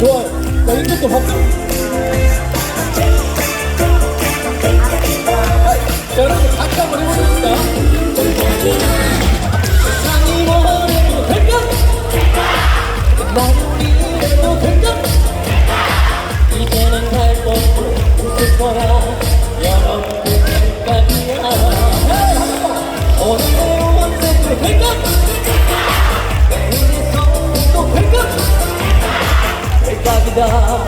좋아요. 나 이것도 바꿔. 마무리 해도 될까? 이제는 갈 법도 웃을 거라. 的。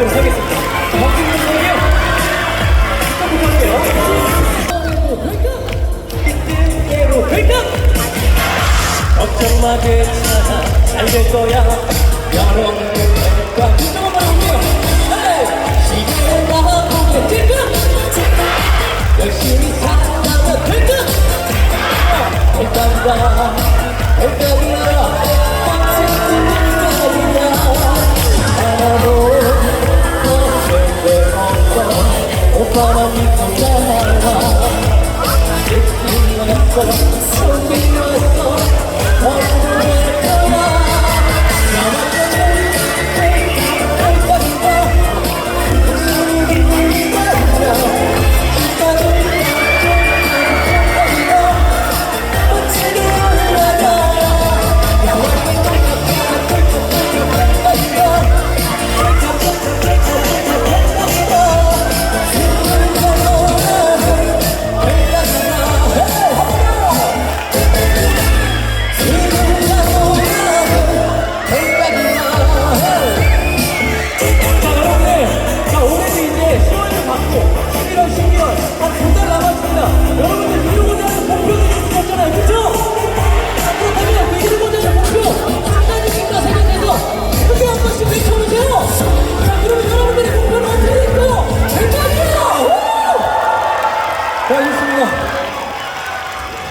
보도록 하겠습니다. 잘될 네. 거야 여러분들 될까 이쪽은 열심히 살아될 거야